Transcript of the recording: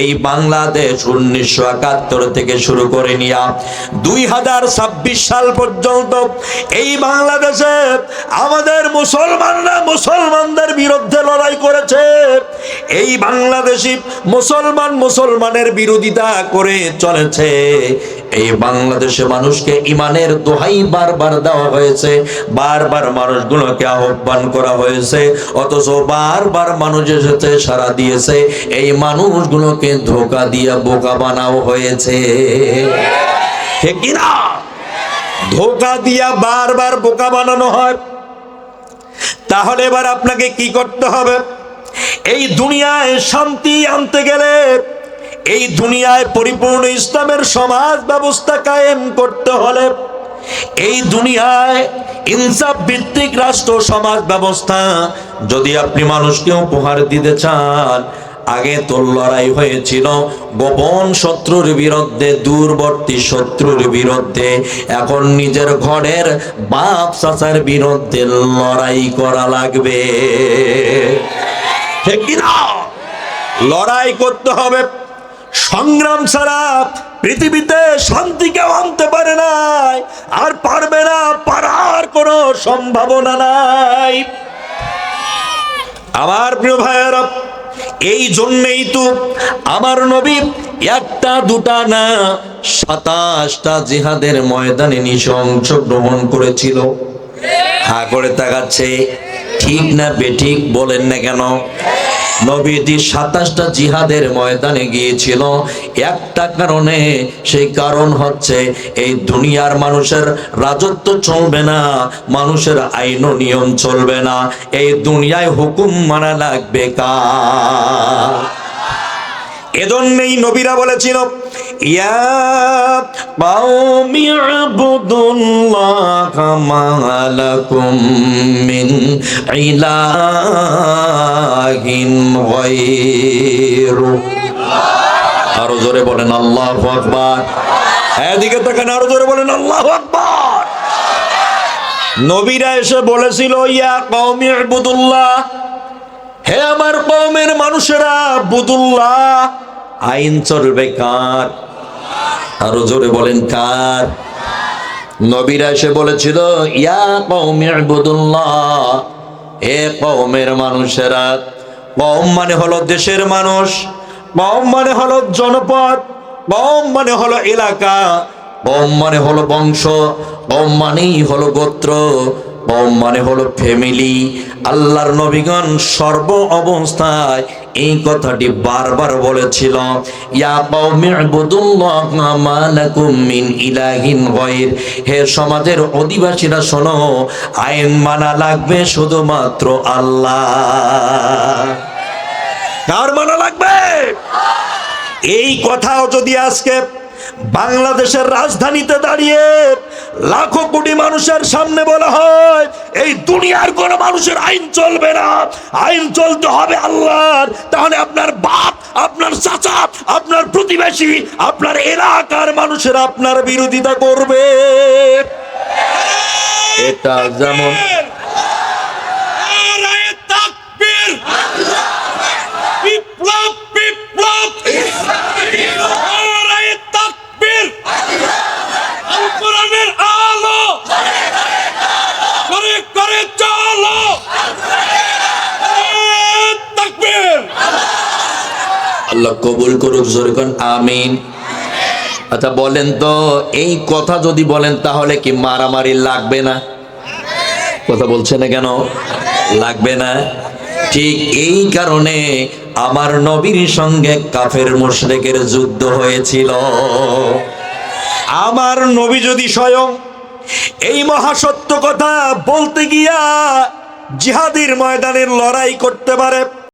এই বাংলাদেশ উনিশশো একাত্তর থেকে শুরু করে নিয়া দুই হাজার ছাব্বিশ সাল পর্যন্ত এই বাংলাদেশে আমাদের মুসলমানরা মুসলমানদের বিরুদ্ধে লড়াই করেছে। এই বাংলাদেশি মুসলমান মুসলমানের বিরোধিতা করে চলেছে। এই বাংলাদেশে মানুষকে ইমানের দোহাই বারবার দেওয়া হয়েছে, বারবার মানুষগুলোকে আহ্বান করা হয়েছে, অথচ বারবার মানুষ এসেছে সারা দিয়েছে, এই মানুষগুলোকে ধোকা দিয়ে বোকা বানাও হয়েছে। ঠিক ধোকা দিয়া বারবার বোকা বানানো হয়। তাহলে এবার আপনাকে কি করতে হবে? এই দুনিয়ায় শান্তি আনতে গেলে এই দুনিয়ায় পরিপূর্ণ ইসলামের সমাজ ব্যবস্থা কায়েম করতে হলে এই দুনিয়ায় ইনসাফ ভিত্তিক রাষ্ট্র সমাজ ব্যবস্থা যদি আপনি মানুষকে উপহার দিতে চান, আগে তো লড়াই হয়েছিল। গোপন শত্রুর বিরুদ্ধে, দূরবর্তী শত্রুর বিরুদ্ধে, এখন নিজের ঘরের বাপ চাচার বিরুদ্ধে লড়াই করা লাগবে। ঠিক লড়াই করতে হবে। সংগ্রাম ছাড়া পৃথিবীতে শান্তি কেউ আনতে পারে নাই। আর পারবে না, পারার কোনো সম্ভাবনা নাই। আমার প্রিয় ভাইয়েরা, এই জন্যেই তো আমার নবী একটা, দুটা না, সাতাশটা জিহাদের ময়দানে নিশে অংশগ্রহণ করেছিল। হা করে তাকাচ্ছে, ঠিক না বেঠিক বলেন না কেন? নবীজি সাতাশটা জিহাদের ময়দানে গিয়েছিল। একটা কারণে, সেই কারণ হচ্ছে এই দুনিয়ার মানুষের রাজত্ব চলবে না, মানুষের আইন নিয়ম চলবে না। এই দুনিয়ায় হুকুম মানা লাগবে কার? এজন্যই নবীরা বলেছিল ইয়া কওমি ইবুদুল্লাহ মা লাকুম মিন ইলাহিন গায়রু। আরও জোরে বলেন আল্লাহু আকবার। এদিকে তাকান, আরও জোরে বলেন আল্লাহু আকবার। নবীরা এসে বলেছিল, ইয়া কওমি ইবুদুল্লাহ, হে আমার কওমের মানুষেরা, বুদুল্লাহ, আইন চলবে কার? আরও জোরে বলেন কার? নবীরা এসে বলেছিল, ইয়া কৌমিয়াবুদুল্লাহ এ কৌমের মানুষেরা কম মানে হলো দেশের মানুষ কম মানে হলো জনপদ কম মানে হলো এলাকা কম মানে হলো বংশ কম মানেই হলো গোত্র কওম মানে হলো ফ্যামিলি আল্লাহর নবীগণ সর্ব অবস্থায় এই কথাটি বারবার বলেছিল। ইয়া মিন ইলাহিন হে সমাজের অধিবাসীরা শোনো, আইন মানা লাগবে শুধুমাত্র আল্লাহ। কার মানা লাগবে? এই কথাও যদি আজকে বাংলাদেশের রাজধানীতে দাঁড়িয়ে লাখো মানুষের সামনে বলা হয়, এই দুনিয়ার কোন মানুষের আইন চলবে না। আইন চলতে হবে আল্লাহর। তাহলে আপনার বাপ, আপনার চাচা, আপনার প্রতিবেশী, আপনার এলাকার মানুষের আপনার বিরোধিতা করবে। এটা যেমন আল্লাহ কবুল করুক, জোরে কোন, আমিন। আচ্ছা বলেন তো, এই কথা যদি বলেন তাহলে কি মারামারি লাগবে না? কথা বলছে না কেন? লাগবে না। ঠিক এই কারণে আমার নবীর সঙ্গে কাফের মুশরিকের যুদ্ধ হয়েছিল। আমার নবী যদি স্বয়ং এই মহাসত্য কথা বলতে গিয়া জিহাদির ময়দানের লড়াই করতে পারে